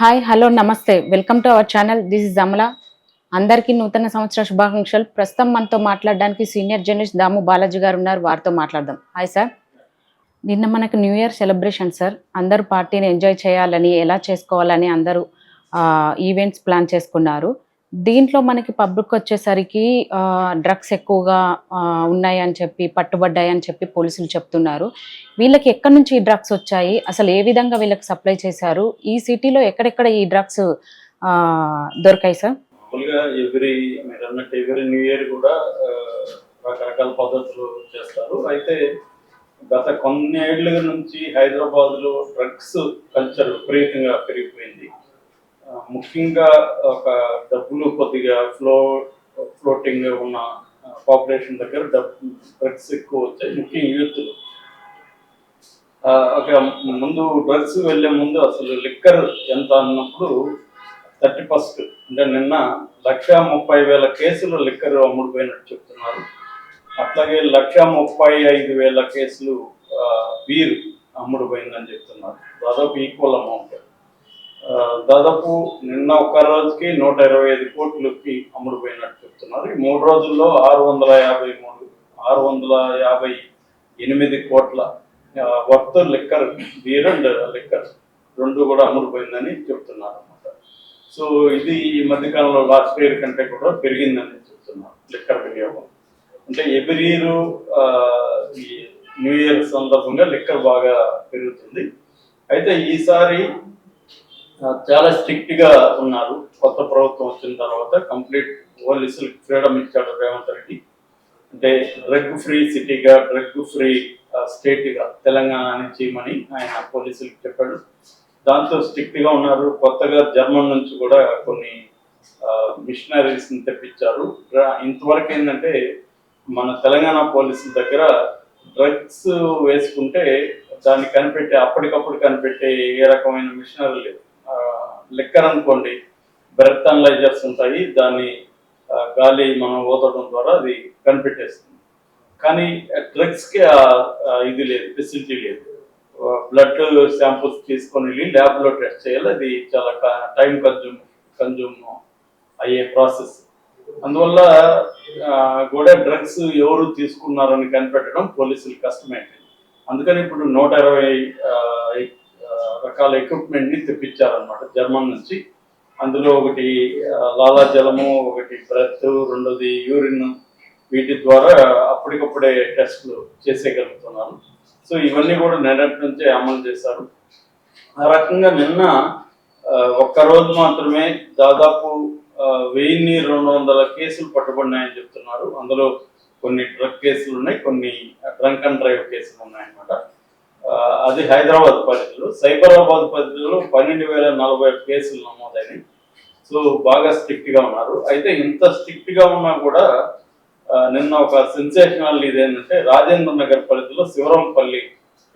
Hi hello నమస్తే. Welcome to our channel this is Amala అందరికీ నూతన సంవత్సర శుభాకాంక్షలు. ప్రస్తుతం మనతో మాట్లాడడానికి సీనియర్ జర్నలిస్ట్ దాము బాలాజీ గారు ఉన్నారు. వారితో మాట్లాడదాం. హాయ్ సార్ నిన్న మనకు న్యూ ఇయర్ సెలబ్రేషన్ సార్ అందరూ పార్టీని ఎంజాయ్ చేయాలని ఎలా చేసుకోవాలని అందరూ ఈవెంట్స్ ప్లాన్ చేసుకున్నారు. దీంట్లో మనకి పబ్లిక్ వచ్చేసరికి డ్రగ్స్ ఎక్కువగా ఉన్నాయని చెప్పి పట్టుబడ్డాయని చెప్పి పోలీసులు చెప్తున్నారు. వీళ్ళకి ఎక్కడి నుంచి ఈ డ్రగ్స్ వచ్చాయి? అసలు ఏ విధంగా వీళ్ళకి సప్లై చేశారు? ఈ సిటీలో ఎక్కడెక్కడ ఈ డ్రగ్స్ దొరికాయి సార్? ఎవ్రీ మీరు అన్నట్టు ఎవ్రీ న్యూ ఇయర్ కూడా రకరకాల పద్ధతులు చేస్తారు. అయితే గత కొన్ని ఏళ్ళ నుంచి హైదరాబాద్లో డ్రగ్స్ కల్చర్ విపరీతంగా పెరిగిపోయింది. ముఖ్యంగా ఒక డబ్బులు కొద్దిగా ఫ్లో ఫ్లోటింగ్ ఉన్న పాపులేషన్ దగ్గర డబ్బు డ్రగ్స్ ఎక్కువ వచ్చాయి ముఖ్యంగా యూత్ ఒక ముందు డ్రగ్స్ వెళ్ళే ముందు అసలు లిక్కర్ ఎంత అన్నప్పుడు థర్టీ ఫస్ట్ అంటే నిన్న లక్ష ముప్పై వేల కేసులు లిక్కర్ అమ్ముడుపోయినట్టు చెప్తున్నారు. అట్లాగే లక్ష ముప్పై ఐదు వేల కేసులు బీర్ అమ్ముడుపోయిందని చెప్తున్నారు. దాదాపు ఈక్వల్ అమౌంట్. దాదాపు నిన్న ఒక్క రోజుకి నూట ఇరవై ఐదు కోట్లకి అమ్ముడుపోయినట్టు చెప్తున్నారు. ఈ మూడు రోజుల్లో ఆరు వందల యాభై మూడు ఆరు వందల యాభై ఎనిమిది కోట్ల worth liquor beer and liquor రెండు కూడా అమ్ముడుపోయిందని చెప్తున్నారు అనమాట సో ఇది ఈ మధ్యకాలంలో లాస్ట్ ఇయర్ కంటే కూడా పెరిగిందని చెప్తున్నారు లిక్కర్ వినియోగం. అంటే ఎవ్రీ ఇయర్ ఈ న్యూ ఇయర్ సందర్భంగా లిక్కర్ బాగా పెరుగుతుంది. అయితే ఈసారి చాలా స్ట్రిక్ట్గా ఉన్నారు. కొత్త ప్రభుత్వం వచ్చిన తర్వాత కంప్లీట్ పోలీసులకు ఫ్రీడమ్ ఇచ్చాడు రేవంత్ రెడ్డి. అంటే డ్రగ్ ఫ్రీ సిటీగా డ్రగ్ ఫ్రీ స్టేట్గా తెలంగాణ చేయమని ఆయన పోలీసులకు చెప్పాడు. దాంతో స్ట్రిక్ట్గా ఉన్నారు. కొత్తగా జర్మన్ నుంచి కూడా కొన్ని మిషనరీస్ని తెప్పించారు. ఇంతవరకు ఏంటంటే మన తెలంగాణ పోలీసుల దగ్గర డ్రగ్స్ వేసుకుంటే దాన్ని కనిపెట్టే అప్పటికప్పుడు కనిపెట్టే ఏ రకమైన మిషనరీ లేదు లెక్కననుకోండి బ్రెత్ అనలైజర్స్ ఉంటాయి దాన్ని గాలి మనం ఓదడం ద్వారా అది కనిపెట్టేస్తుంది. కానీ డ్రగ్స్కి ఆ- ఇది లేదు ఫెసిలిటీ లేదు. బ్లడ్ శాంపుల్స్ తీసుకొని వెళ్ళి ల్యాబ్లో టెస్ట్ చేయాలి అది చాలా టైం కన్జ్యూమ్ కన్జ్యూమ్ అయ్యే ప్రాసెస్. అందువల్ల కూడా డ్రగ్స్ ఎవరు తీసుకున్నారని కనిపెట్టడం పోలీసులు కష్టమైంది అందుకని ఇప్పుడు నూట ఇరవై రకాల ఎక్విప్మెంట్ని తెప్పించారనమాట జర్మన్ నుంచి. అందులో ఒకటి లాలాజలము ఒకటి బ్రెత్ రెండోది యూరిన్. వీటి ద్వారా అప్పటికప్పుడే టెస్ట్లు చేసేయగలుగుతున్నారు. సో ఇవన్నీ కూడా నిన్నటి నుంచే అమలు చేశారు. ఆ రకంగా నిన్న ఒక్కరోజు ఒక్క రోజు మాత్రమే దాదాపు వెయ్యిన్ని రెండు వందల కేసులు పట్టుబడినాయని చెప్తున్నారు. అందులో కొన్ని డ్రగ్ కేసులు ఉన్నాయి కొన్ని డ్రంక్ అండ్ డ్రైవ్ కేసులు ఉన్నాయన్నమాట. అది హైదరాబాద్ పరిధిలో సైబరాబాద్ పరిధిలో పన్నెండు వేల నలభై కేసులు నమోదైనవి. సో బాగా స్ట్రిక్ట్గా ఉన్నారు. అయితే ఇంత స్ట్రిక్ట్గా ఉన్నా కూడా నిన్న ఒక సెన్సేషనల్ ఇదేంటంటే రాజేంద్ర నగర్ పరిధిలో Shivarampalli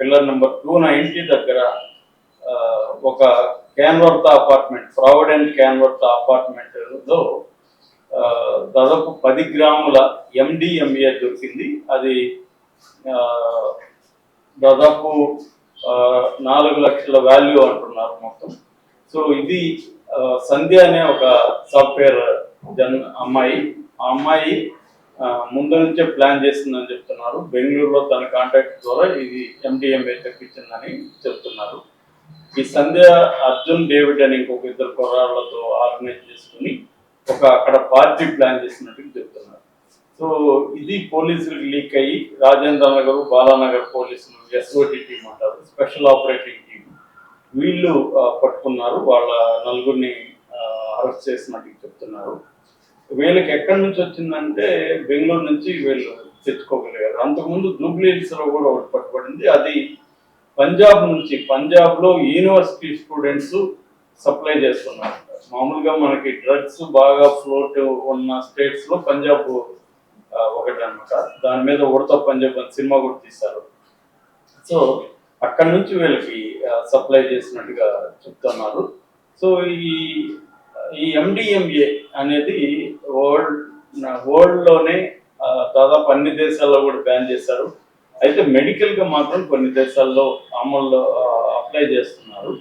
pillar number two ninety దగ్గర ఒక క్యాన్వర్త అపార్ట్మెంట్ ప్రావిడెంట్ క్యాన్వర్త అపార్ట్మెంట్లో దాదాపు పది గ్రాముల ఎండిఎంఏ దొరికింది. అది దాదాపు నాలుగు లక్షల వాల్యూ అంటున్నారు మొత్తం. సో ఇది సంధ్య అనే ఒక సాఫ్ట్వేర్ జన్ అమ్మాయి. ఆ అమ్మాయి ముందు నుంచే ప్లాన్ చేసిందని చెప్తున్నారు. బెంగళూరులో తన కాంటాక్ట్ ద్వారా ఇది ఎండిఎంఏ తెప్పించిందని చెప్తున్నారు. ఈ సంధ్య అర్జున్ డేవిడ్ అని ఇంకొక ఇద్దరు కుర్రాళ్ళతో ఆర్గనైజ్ చేసుకుని ఒక అక్కడ పార్టీ ప్లాన్ చేసినట్టు చెప్తున్నారు. సో ఇది పోలీసులకు లీక్ అయ్యి రాజేంద్ర నగర్ బాలానగర్ పోలీసులు ఎస్ఓటి టీం అంటారు స్పెషల్ ఆపరేటింగ్ టీం వీళ్ళు పట్టుకున్నారు వాళ్ళ నలుగురిని అరెస్ట్ చేసినట్టు చెప్తున్నారు. వీళ్ళకి ఎక్కడి నుంచి వచ్చిందంటే బెంగళూరు నుంచి వీళ్ళు తెచ్చుకోగలిగారు అంతకుముందు జూబ్లీ కూడా ఒకటి పట్టుబడింది. అది పంజాబ్ నుంచి పంజాబ్లో యూనివర్సిటీ స్టూడెంట్స్ సప్లై చేస్తున్నారు. మామూలుగా మనకి డ్రగ్స్ బాగా ఫ్లోట్ ఉన్న స్టేట్స్లో పంజాబ్ ఒకటి అన్నమాట దాని మీద ఉడతప్ప అని చెప్పి సినిమా కూడా తీశారు. సో అక్కడ నుంచి వీళ్ళకి సప్లై చేసినట్టుగా చెప్తున్నారు. సో ఈ ఈ ఎండిఎంఏ అనేది వరల్డ్ వరల్డ్లోనే దాదాపు అన్ని దేశాల్లో కూడా బ్యాన్ చేశారు. అయితే మెడికల్గా మాత్రం కొన్ని దేశాల్లో అమల్లో అప్లై చేస్తున్నారు.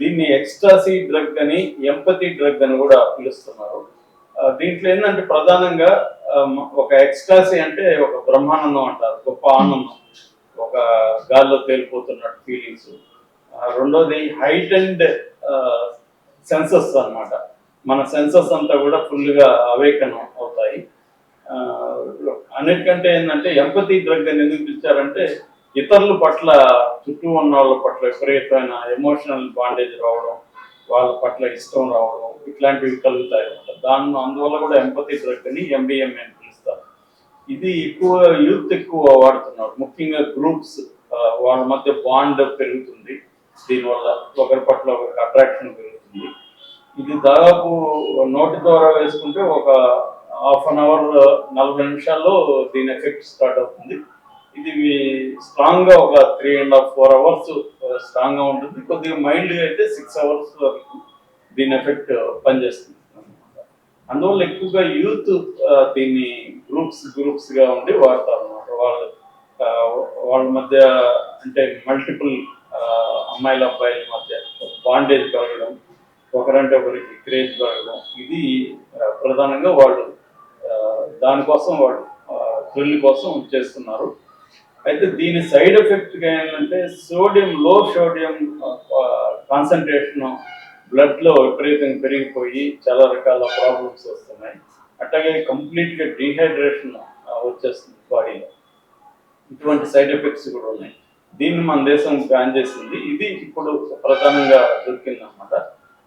దీన్ని ఎక్స్ట్రాసీ డ్రగ్ అని ఎంపతి డ్రగ్ అని కూడా పిలుస్తున్నారు. దీంట్లో ఏంటంటే ప్రధానంగా ఒక ఎక్స్ట్రాసీ అంటే ఒక బ్రహ్మానందం అంటారు గొప్ప ఆనందం ఒక గాల్లో తేలిపోతున్నట్టు ఫీలింగ్స్ రెండోది హైట్ అండ్ సెన్సస్ అన్నమాట. మన సెన్సస్ అంతా కూడా ఫుల్గా అవేకనం అవుతాయి. అన్నిటికంటే ఏంటంటే ఎంపతి డ్రగ్ అని ఎందుకు పిలిచారంటే ఇతరుల పట్ల చుట్టూ ఉన్న వాళ్ళ పట్ల విపరీతమైన ఎమోషనల్ బాండేజ్ రావడం వాళ్ళ పట్ల ఇష్టం రావడం ఇట్లాంటివి కలుగుతాయి అన్నమాట దాన్ని అందువల్ల కూడా ఎంపతి డ్రగ్ అని ఎంబీఎంఏ అని పిలుస్తారు. ఇది ఎక్కువ యూత్ ఎక్కువ వాడుతున్నారు. ముఖ్యంగా గ్రూప్స్ వాళ్ళ మధ్య బాండ్ పెరుగుతుంది. దీనివల్ల ఒకరి పట్ల ఒకరికి అట్రాక్షన్ పెరుగుతుంది. ఇది దాదాపు నోటి ద్వారా వేసుకుంటే ఒక హాఫ్ అన్ అవర్ నలభై నిమిషాల్లో దీని ఎఫెక్ట్ స్టార్ట్ అవుతుంది. ఇది స్ట్రాంగ్గా ఒక three and half four hours స్ట్రాంగ్గా ఉంటుంది. కొద్దిగా మైల్డ్ అయితే సిక్స్ అవర్స్ వరకు దీని ఎఫెక్ట్ uh, పనిచేస్తుంది. అందువల్ల ఎక్కువగా యూత్ uh, దీన్ని గ్రూప్స్ గ్రూప్స్గా ఉండి వాడతారు అన్నమాట వాళ్ళు uh, వాళ్ళ మధ్య అంటే మల్టిపుల్ అమ్మాయిల అబ్బాయిల మధ్య బాండేజ్ పెరగడం ఒకరంటే ఒకరికి క్రేజ్ పెరగడం ఇది ప్రధానంగా వాళ్ళు దానికోసం వాళ్ళు థ్రిల్ కోసం చేస్తున్నారు. అయితే దీని సైడ్ ఎఫెక్ట్ ఏంటంటే సోడియం లో సోడియం కాన్సన్ట్రేషన్ బ్లడ్లో విపరీతంగా పెరిగిపోయి చాలా రకాల ప్రాబ్లమ్స్ వస్తున్నాయి. అట్లాగే కంప్లీట్గా డీహైడ్రేషన్ డిహైడ్రేషన్ వచ్చేస్తుంది బాడీలో ఇటువంటి సైడ్ ఎఫెక్ట్స్ కూడా ఉన్నాయి. దీన్ని మన దేశం బ్యాన్ చేసింది. ఇది ఇప్పుడు ప్రధానంగా దొరికిందనమాట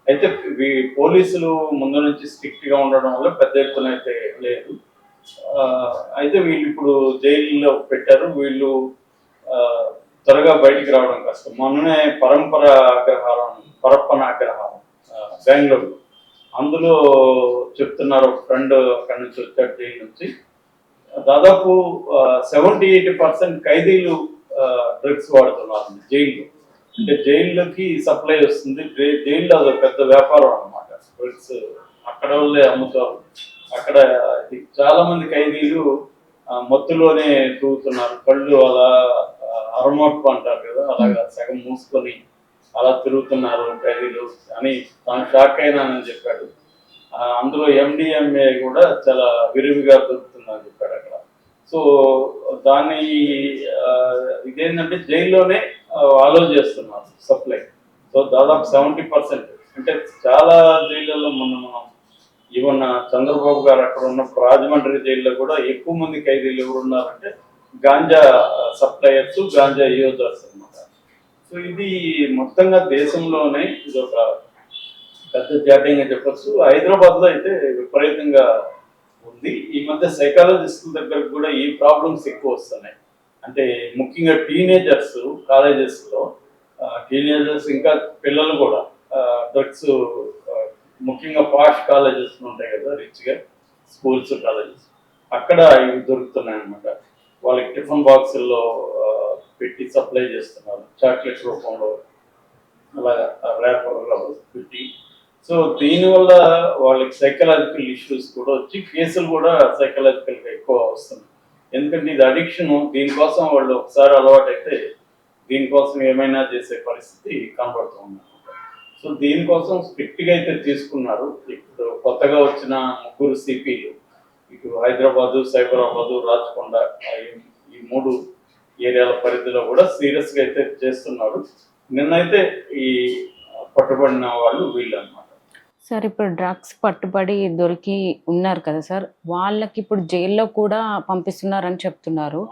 అయితే వీ- పోలీసులు ముందు నుంచి స్ట్రిక్ట్గా ఉండడం వల్ల పెద్ద ఎత్తున అయితే లేదు. అయితే వీళ్ళు ఇప్పుడు జైల్లో పెట్టారు. వీళ్ళు త్వరగా బయటికి రావడం కష్టం. మొన్ననే పరంపర అగ్రహారం పరప్పన అగ్రహారం బెంగళూరు. అందులో చెప్తున్నారు ఒక ఫ్రెండ్ అక్కడి నుంచి వచ్చాడు జైలు నుంచి. దాదాపు సెవెంటీ ఎయిటీ పర్సెంట్ ఖైదీలు డ్రగ్స్ వాడుతున్నారు జైల్లో. అంటే జైల్లోకి సప్లై వస్తుంది. జైల్లో అది పెద్ద వ్యాపారం అన్నమాట. డ్రగ్స్ అక్కడ వాళ్ళే అమ్ముతారు. అక్కడ ఇది చాలా మంది ఖైదీలు మత్తులోనే తూగుతున్నారు కళ్ళు అలా అరమోట్పు అంటారు కదా అలాగా సగం మూసుకొని అలా తిరుగుతున్నారు ఖైదీలు అని తాను షాక్ అయినానని చెప్పాడు. అందులో ఎండిఎంఏ కూడా చాలా విరివిగా దొరుకుతుందని చెప్పాడు అక్కడ. సో దాన్ని ఇదేంటంటే జైల్లోనే ఆలోచిస్తున్నారు సప్లై సో దాదాపు సెవెంటీ పర్సెంట్ అంటే చాలా జైళ్ళల్లో మొన్న మనం ఈవెన్ చంద్రబాబు గారు అక్కడ ఉన్నప్పుడు రాజమండ్రి జైల్లో కూడా ఎక్కువ మంది ఖైదీలు ఎవరున్నారంటే గాంజా సప్లయర్స్ గాంజా యూజర్స్ అన్నమాట. సో ఇది మొత్తంగా దేశంలోనే ఇది ఒక పెద్ద జాతీయంగా చెప్పొచ్చు. హైదరాబాద్లో అయితే విపరీతంగా ఉంది. ఈ మధ్య సైకాలజిస్టుల దగ్గరకు కూడా ఈ ప్రాబ్లమ్స్ ఎక్కువ వస్తున్నాయి. అంటే ముఖ్యంగా టీనేజర్స్ కాలేజెస్లో టీనేజర్స్ ఇంకా పిల్లలు కూడా డ్రగ్స్ ముఖ్యంగా పాష్ కాలేజెస్ ఉంటాయి కదా రిచ్గా స్కూల్స్ కాలేజెస్ అక్కడ ఇవి దొరుకుతున్నాయి అన్నమాట వాళ్ళకి టిఫిన్ బాక్సుల్లో పెట్టి సప్లై చేస్తున్నారు. చాక్లెట్ రూపంలో అలాగా ర్యాప్ పెట్టి. సో దీనివల్ల వాళ్ళకి సైకలాజికల్ ఇష్యూస్ కూడా వచ్చి కేసులు కూడా సైకలాజికల్గా ఎక్కువ వస్తున్నాయి. ఎందుకంటే ఇది అడిక్షన్ దీనికోసం వాళ్ళు ఒకసారి అలవాటైతే దీనికోసం ఏమైనా చేసే పరిస్థితి కనబడుతుంది సో దీనికోసం స్ట్రిక్ట్గా అయితే తీసుకున్నారు. ఇప్పుడు కొత్తగా వచ్చిన ముగ్గురు సిపిలు ఇటు హైదరాబాదు సైబరాబాదు రాచకొండ ఈ మూడు ఏరియాల పరిధిలో కూడా సీరియస్గా అయితే చేస్తున్నారు నిన్నైతే ఈ పట్టుబడిన వాళ్ళు వీళ్ళు అన్నమాట సార్ ఇప్పుడు డ్రగ్స్ పట్టుబడి దొరికి ఉన్నారు కదా సార్ వాళ్ళకి ఇప్పుడు జైల్లో కూడా పంపిస్తున్నారని చెప్తున్నారు.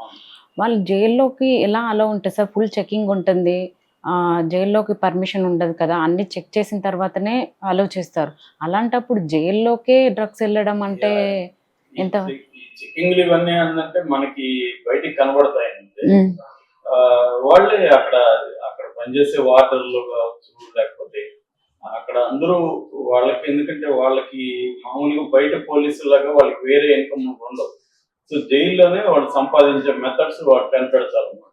వాళ్ళు జైల్లోకి ఎలా అలా ఉంటుంది సార్ ఫుల్ చెకింగ్ ఉంటుంది. జైల్లోకి పర్మిషన్ ఉండదు కదా అన్ని చెక్ చేసిన తర్వాతనే అలో చేస్తారు. అలాంటప్పుడు జైల్లోకే డ్రగ్స్ వెళ్ళడం అంటే ఎంత? చెకింగ్లు ఇవన్నీ ఏంటంటే మనకి బయటికి కనబడతాయి అంటే వాళ్ళే అక్కడ అక్కడ పనిచేసే వాటర్లు కావచ్చు లేకపోతే అక్కడ అందరూ వాళ్ళకి ఎందుకంటే వాళ్ళకి మామూలుగా బయట పోలీసులాగా వాళ్ళకి వేరే ఇన్కమ్ ఉండవు సో జైల్లోనే వాళ్ళు సంపాదించే మెథడ్స్ వాళ్ళు కనిపెడతారు అనమాట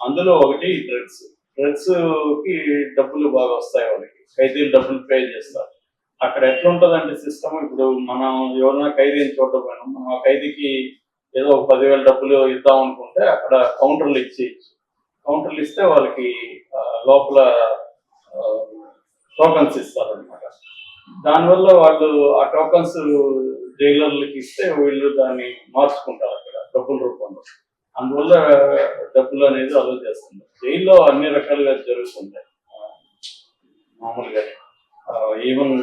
అందులో ఒకటి డ్రగ్స్. డ్రగ్స్కి డబ్బులు బాగా వస్తాయి వాళ్ళకి. ఖైదీలు డబ్బులు పే చేస్తారు. అక్కడ ఎట్లా సిస్టమ్ ఇప్పుడు మనం ఎవరైనా ఖైదీని చోట పోయినాం. మనం ఆ ఖైదీకి ఏదో ఒక పదివేల డబ్బులు ఇద్దాం అనుకుంటే అక్కడ కౌంటర్లు ఇచ్చి కౌంటర్లు ఇస్తే వాళ్ళకి లోపల టోకన్స్ ఇస్తారనమాట దానివల్ల వాళ్ళు ఆ టోకన్స్ జైలర్లకి ఇస్తే వీళ్ళు దాన్ని మార్చుకుంటారు అక్కడ డబ్బుల రూపంలో. అందువల్ల డబ్బులు అనేది అలో చేస్తున్నారు. జైల్లో అన్ని రకాలుగా జరుగుతుంటాయి. మామూలుగా ఈవెన్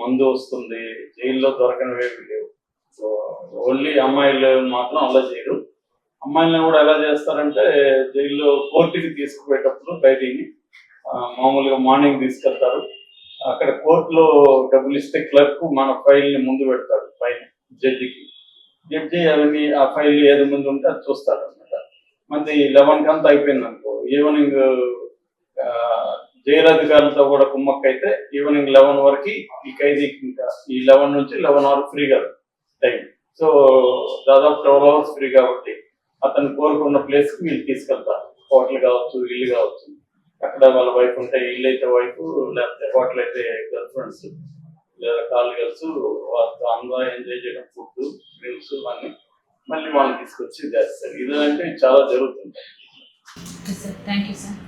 మందు వస్తుంది జైల్లో దొరకనివేవి లేవు. సో ఓన్లీ అమ్మాయిలు మాత్రం అలా చేయరు. అమ్మాయిలను కూడా ఎలా చేస్తారంటే జైల్లో కోర్టుకి తీసుకుపోయేటప్పుడు బయటికి మామూలుగా మార్నింగ్ తీసుకెళ్తారు. అక్కడ కోర్టులో డబ్బులు ఇస్తే క్లర్క్ మన ఫైల్ని ముందు పెడతాడు పైన జడ్జికి. జడ్జి అవన్నీ ఆ ఫైల్ ఏది ముందు ఉంటే అది చూస్తాడు అనమాట మంది లెవెన్కి అంతా అయిపోయింది అనుకో ఈవినింగ్ జైలు అధికారులతో కూడా కుమ్మక్కైతే ఈవినింగ్ లెవెన్ వరకు ఈ ఖైదీకి ఇంకా ఈ లెవెన్ నుంచి లెవెన్ వరకు ఫ్రీగా టైం. సో దాదాపు ట్వెల్వ్ అవర్స్ ఫ్రీ కాబట్టి అతను కోరుకున్న ప్లేస్కి వీళ్ళు తీసుకెళ్తారు. హోటల్ కావచ్చు ఇల్లు కావచ్చు. అక్కడ వాళ్ళ వైఫ్ ఉంటే ఇల్లు అయితే వైఫ్ లేకపోతే హోటల్ అయితే గర్ల్ ఫ్రెండ్స్ లేదా కాల్ గర్ల్స్ వాళ్ళతో అందరూ ఎంజాయ్ చేయడం ఫుడ్ డ్రింక్స్ అన్ని మళ్ళీ వాళ్ళని తీసుకొచ్చి చేస్తారు. ఇదంటే చాలా జరుగుతుంది. Thank you sir.